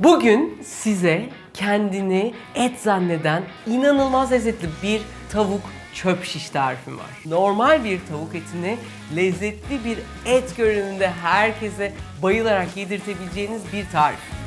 Bugün size kendini et zanneden inanılmaz lezzetli bir tavuk çöp şiş tarifim var. Normal bir tavuk etini lezzetli bir et görünümünde herkese bayılarak yedirtebileceğiniz bir tarif.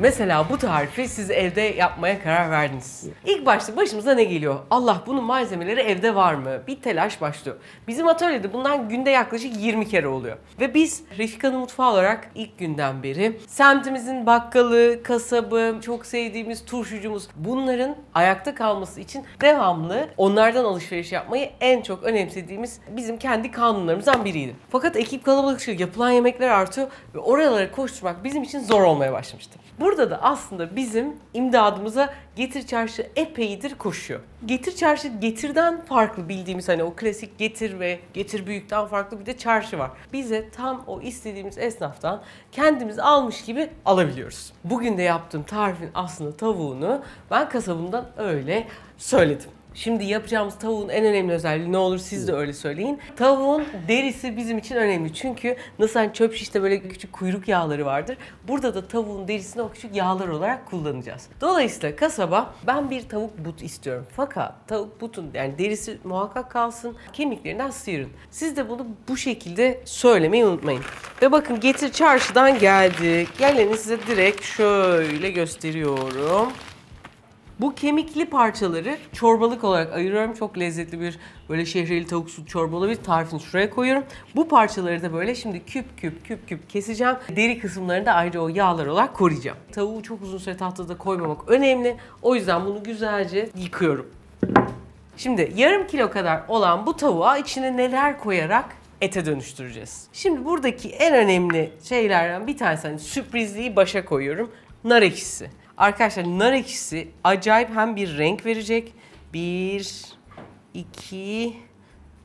Mesela bu tarifi siz evde yapmaya karar verdiniz. İlk başta başımıza ne geliyor? Allah bunun malzemeleri evde var mı? Bir telaş başlıyor. Bizim atölyede bundan günde yaklaşık 20 kere oluyor. Ve biz Refika'nın mutfağı olarak ilk günden beri semtimizin bakkalı, kasabı, çok sevdiğimiz turşucumuz bunların ayakta kalması için devamlı onlardan alışveriş yapmayı en çok önemsediğimiz bizim kendi kanunlarımızdan biriydi. Fakat ekip kalabalıkça yapılan yemekler artıyor ve oralara koşturmak bizim için zor olmaya başlamıştı. Burada da aslında bizim imdadımıza Getir Çarşı epeydir koşuyor. Getir Çarşı Getir'den farklı bildiğimiz hani o klasik Getir ve Getir Büyük'ten farklı bir de çarşı var. Bize tam o istediğimiz esnaftan kendimiz almış gibi alabiliyoruz. Bugün de yaptığım tarifin aslında tavuğunu ben kasabımdan öyle söyledim. Şimdi yapacağımız tavuğun en önemli özelliği ne olur siz de öyle söyleyin. Tavuğun derisi bizim için önemli. Çünkü nasıl hani çöp şişte böyle küçük kuyruk yağları vardır. Burada da tavuğun derisini o küçük yağlar olarak kullanacağız. Dolayısıyla kasaba ben bir tavuk but istiyorum. Fakat tavuk butun yani derisi muhakkak kalsın. Kemiklerinden sıyırın. Siz de bunu bu şekilde söylemeyi unutmayın. Ve bakın getir çarşıdan geldik. Geleni size direkt şöyle gösteriyorum. Bu kemikli parçaları çorbalık olarak ayırıyorum. Çok lezzetli bir böyle şehriyeli tavuk su çorbalı bir tarifini şuraya koyuyorum. Bu parçaları da böyle şimdi küp küp küp küp keseceğim. Deri kısımlarını da ayrıca o yağlar olarak koruyacağım. Tavuğu çok uzun süre tahtada koymamak önemli. O yüzden bunu güzelce yıkıyorum. Şimdi yarım kilo kadar olan bu tavuğa içine neler koyarak ete dönüştüreceğiz. Şimdi buradaki en önemli şeylerden bir tanesi hani sürprizliği başa koyuyorum. Nar ekşisi. Arkadaşlar nar ekşisi acayip hem bir renk verecek. Bir, iki,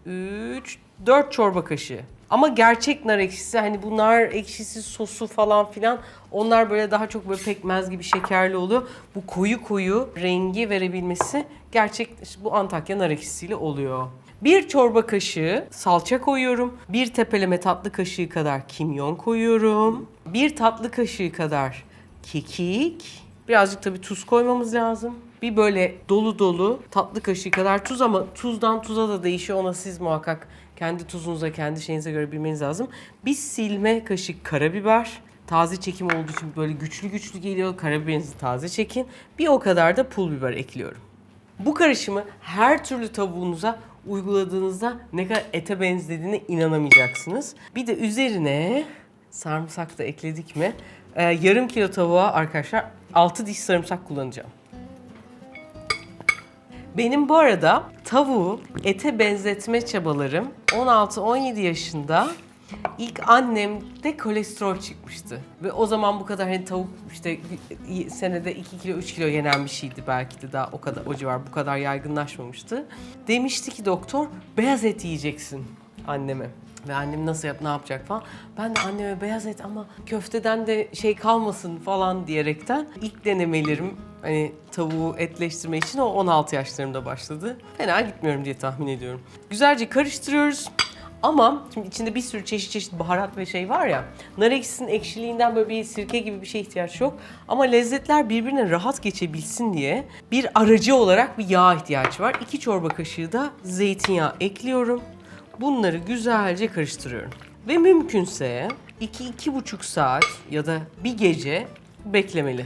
üç, dört çorba kaşığı. Ama gerçek nar ekşisi hani bu nar ekşisi sosu falan filan onlar böyle daha çok böyle pekmez gibi şekerli oluyor. Bu koyu koyu rengi verebilmesi gerçek bu Antakya nar ekşisiyle oluyor. Bir çorba kaşığı salça koyuyorum. Bir tepeleme tatlı kaşığı kadar kimyon koyuyorum. Bir tatlı kaşığı kadar kekik. Birazcık tabii tuz koymamız lazım. Bir böyle dolu dolu tatlı kaşığı kadar tuz ama tuzdan tuza da değişiyor. Ona siz muhakkak kendi tuzunuza, kendi şeyinize göre bilmeniz lazım. Bir silme kaşık karabiber. Taze çekim olduğu için böyle güçlü güçlü geliyor. Karabiberinizi taze çekin. Bir o kadar da pul biber ekliyorum. Bu karışımı her türlü tavuğunuza uyguladığınızda ne kadar ete benzediğine inanamayacaksınız. Bir de üzerine sarımsak da ekledik mi? Ee, yarım kilo tavuğa arkadaşlar 6 diş sarımsak kullanacağım. Benim bu arada tavuğu ete benzetme çabalarım 16-17 yaşında ilk annemde kolesterol çıkmıştı. Ve o zaman bu kadar hani tavuk işte senede 2 kilo 3 kilo yenen bir şeydi belki de daha o kadar o civar bu kadar yaygınlaşmamıştı. Demişti ki doktor beyaz et yiyeceksin anneme. Ve annem nasıl yap, ne yapacak falan. Ben de anneme beyaz et ama köfteden de şey kalmasın falan diyerekten ilk denemelerim hani tavuğu etleştirme için o 16 yaşlarımda başladı. Fena gitmiyorum diye tahmin ediyorum. Güzelce karıştırıyoruz. Ama şimdi içinde bir sürü çeşit çeşit baharat ve şey var ya. Nar ekşisinin ekşiliğinden böyle bir sirke gibi bir şey ihtiyaç yok. Ama lezzetler birbirine rahat geçebilsin diye bir aracı olarak bir yağ ihtiyacı var. 2 çorba kaşığı da zeytinyağı ekliyorum. Bunları güzelce karıştırıyorum. Ve mümkünse 2-2,5 saat ya da bir gece beklemeli.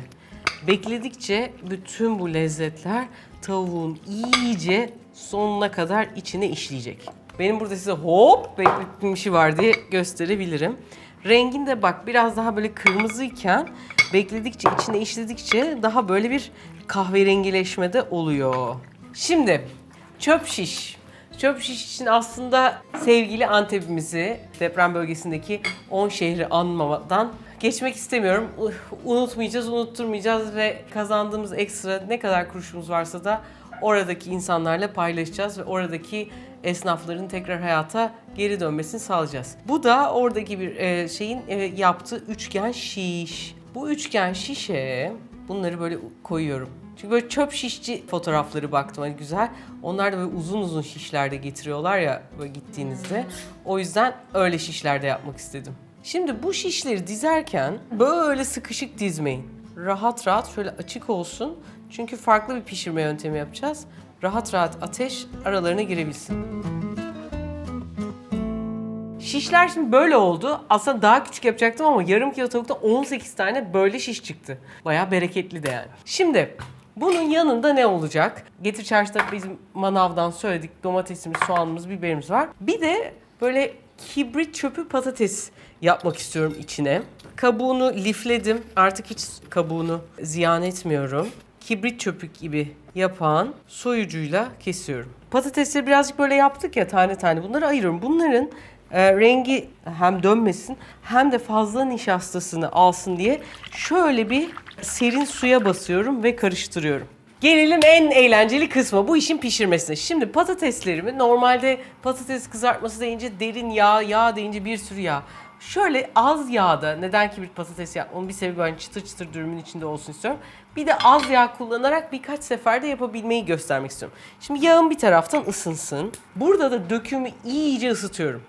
Bekledikçe bütün bu lezzetler tavuğun iyice sonuna kadar içine işleyecek. Benim burada size hop beklettiğim bir şey var diye gösterebilirim. Renginde bak biraz daha böyle kırmızıyken bekledikçe içine işledikçe daha böyle bir kahverengileşme de oluyor. Şimdi çöp şiş. Çöp şiş için aslında sevgili Antep'imizi deprem bölgesindeki 10 şehri anmamadan geçmek istemiyorum. Unutmayacağız, unutturmayacağız ve kazandığımız ekstra ne kadar kuruşumuz varsa da oradaki insanlarla paylaşacağız ve oradaki esnafların tekrar hayata geri dönmesini sağlayacağız. Bu da oradaki bir e, şeyin e, yaptığı üçgen şiş. Bu üçgen şişe bunları böyle koyuyorum Çünkü böyle çöp şişçi fotoğrafları baktım hani güzel. Onlar da böyle uzun uzun şişlerde getiriyorlar ya böyle gittiğinizde. O yüzden öyle şişlerde yapmak istedim. Şimdi bu şişleri dizerken böyle sıkışık dizmeyin. Rahat rahat şöyle açık olsun. Çünkü farklı bir pişirme yöntemi yapacağız. Rahat rahat ateş aralarına girebilsin. Şişler şimdi böyle oldu. Aslında daha küçük yapacaktım ama yarım kilo tavukta 18 tane böyle şiş çıktı. Bayağı bereketli de yani. Şimdi bunun yanında ne olacak? Getir çarşıda bizim manavdan söyledik. Domatesimiz, soğanımız, biberimiz var. Bir de böyle kibrit çöpü patates yapmak istiyorum içine. Kabuğunu lifledim. Artık hiç kabuğunu ziyan etmiyorum. Kibrit çöpü gibi yapan soyucuyla kesiyorum. Patatesleri birazcık böyle yaptık ya tane tane. Bunları ayırıyorum. Bunların e, rengi hem dönmesin hem de fazla nişastasını alsın diye şöyle bir serin suya basıyorum ve karıştırıyorum. Gelelim en eğlenceli kısma bu işin pişirmesine. Şimdi patateslerimi normalde patates kızartması deyince derin yağ, yağ deyince bir sürü yağ. Şöyle az yağda neden kibrit patates yapmamın bir sebebi ben çıtır çıtır dürümün içinde olsun istiyorum. Bir de az yağ kullanarak birkaç seferde yapabilmeyi göstermek istiyorum. Şimdi yağım bir taraftan ısınsın. Burada da dökümü iyice ısıtıyorum.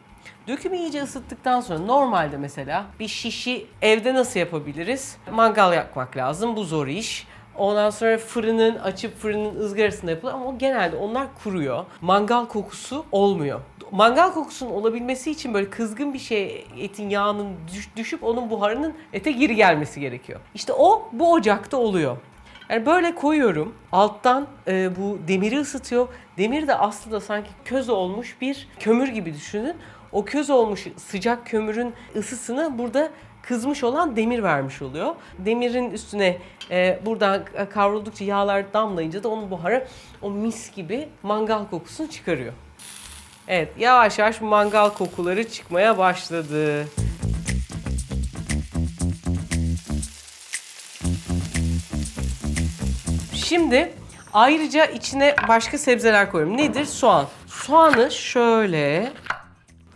Dökümü iyice ısıttıktan sonra normalde mesela bir şişi evde nasıl yapabiliriz? Mangal yakmak lazım. Bu zor iş. Ondan sonra fırının açıp fırının ızgarasında yapılır ama o genelde onlar kuruyor. Mangal kokusu olmuyor. Mangal kokusunun olabilmesi için böyle kızgın bir şey etin yağının düş- düşüp onun buharının ete geri gelmesi gerekiyor. İşte o bu ocakta oluyor. Yani böyle koyuyorum. Alttan e, bu demiri ısıtıyor. Demir de aslında sanki köz olmuş bir kömür gibi düşünün. O köz olmuş sıcak kömürün ısısını burada kızmış olan demir vermiş oluyor. Demirin üstüne e, buradan kavruldukça yağlar damlayınca da onun buharı o mis gibi mangal kokusunu çıkarıyor. Evet yavaş yavaş mangal kokuları çıkmaya başladı. Şimdi ayrıca içine başka sebzeler koyuyorum. Nedir? Soğan. Soğanı şöyle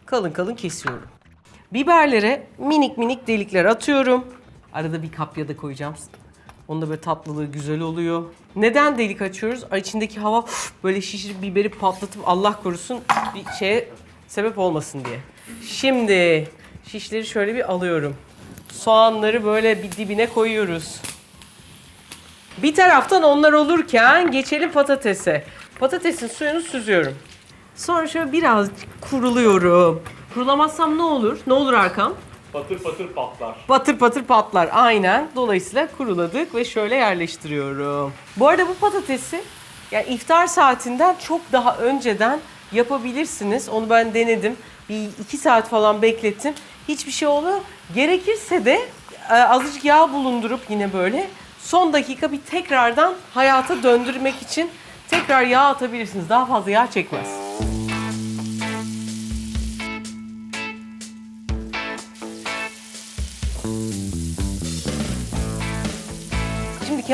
kalın kalın kesiyorum. Biberlere minik minik delikler atıyorum. Arada bir kapya da koyacağım. Onda böyle tatlılığı güzel oluyor. Neden delik açıyoruz? Ay, İçindeki hava böyle şişirip biberi patlatıp Allah korusun bir şeye sebep olmasın diye. Şimdi şişleri şöyle bir alıyorum. Soğanları böyle bir dibine koyuyoruz. Bir taraftan onlar olurken geçelim patatese. Patatesin suyunu süzüyorum. Sonra şöyle birazcık kuruluyorum. Kurulamazsam ne olur? Ne olur Arkam? Patır patır patlar. Patır patır patlar. Aynen. Dolayısıyla kuruladık ve şöyle yerleştiriyorum. Bu arada bu patatesi yani iftar saatinden çok daha önceden yapabilirsiniz. Onu ben denedim. Bir iki saat falan beklettim. Hiçbir şey olmuyor. Gerekirse de e, azıcık yağ bulundurup yine böyle son dakika bir tekrardan hayata döndürmek için tekrar yağ atabilirsiniz. Daha fazla yağ çekmez.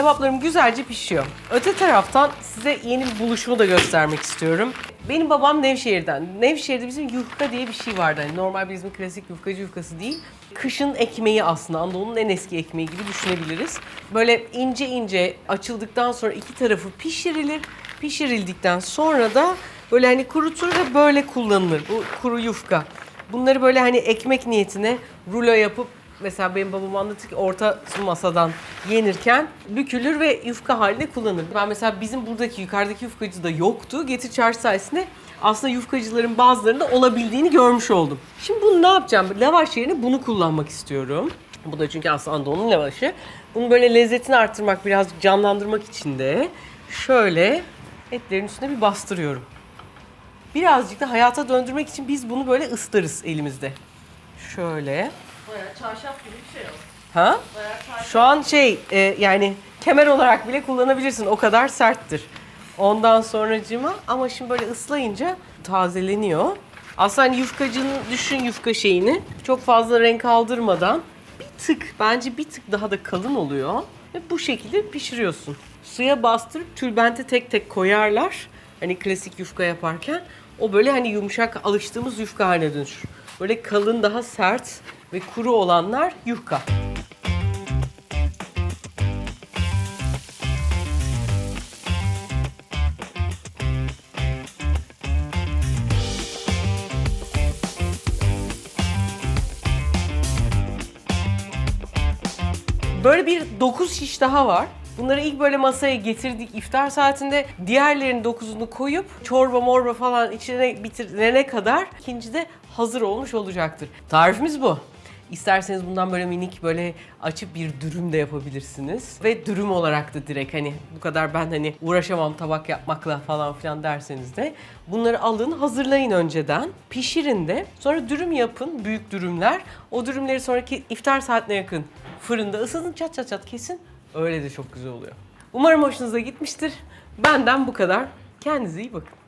Kebaplarım güzelce pişiyor. Öte taraftan size yeni bir buluşumu da göstermek istiyorum. Benim babam Nevşehir'den. Nevşehir'de bizim yufka diye bir şey vardı. Hani normal bizim klasik yufkacı yufkası değil. Kışın ekmeği aslında Anadolu'nun en eski ekmeği gibi düşünebiliriz. Böyle ince ince açıldıktan sonra iki tarafı pişirilir. Pişirildikten sonra da böyle hani kurutur ve böyle kullanılır. Bu kuru yufka. Bunları böyle hani ekmek niyetine rulo yapıp mesela benim babam anlatır ki orta masadan yenirken bükülür ve yufka halinde kullanılır. Ben mesela bizim buradaki yukarıdaki yufkacı da yoktu. Getir çarşı sayesinde aslında yufkacıların bazılarında olabildiğini görmüş oldum. Şimdi bunu ne yapacağım? Lavaş yerine bunu kullanmak istiyorum. Bu da çünkü aslında Anadolu'nun lavaşı. Bunu böyle lezzetini arttırmak, birazcık canlandırmak için de şöyle etlerin üstüne bir bastırıyorum. Birazcık da hayata döndürmek için biz bunu böyle ısıtırız elimizde. Şöyle. Bayağı çarşaf gibi bir şey o. Ha? Bayağı çarşaf. Şu an şey e, yani kemer olarak bile kullanabilirsin. O kadar serttir. Ondan sonracıma ama şimdi böyle ıslayınca tazeleniyor. Aslında hani yufkacının düşün yufka şeyini çok fazla renk aldırmadan bir tık bence bir tık daha da kalın oluyor. Ve bu şekilde pişiriyorsun. Suya bastırıp tülbente tek tek koyarlar. Hani klasik yufka yaparken o böyle hani yumuşak alıştığımız yufka haline dönüşür. Böyle kalın daha sert ve kuru olanlar yufka. Böyle bir 9 şiş daha var. Bunları ilk böyle masaya getirdik iftar saatinde. Diğerlerinin dokuzunu koyup çorba morba falan içine bitirene kadar ikinci de hazır olmuş olacaktır. Tarifimiz bu. İsterseniz bundan böyle minik böyle açıp bir dürüm de yapabilirsiniz. Ve dürüm olarak da direkt hani bu kadar ben hani uğraşamam tabak yapmakla falan filan derseniz de bunları alın hazırlayın önceden. Pişirin de sonra dürüm yapın büyük dürümler. O dürümleri sonraki iftar saatine yakın fırında ısıtın çat çat çat kesin. Öyle de çok güzel oluyor. Umarım hoşunuza gitmiştir. Benden bu kadar. Kendinize iyi bakın.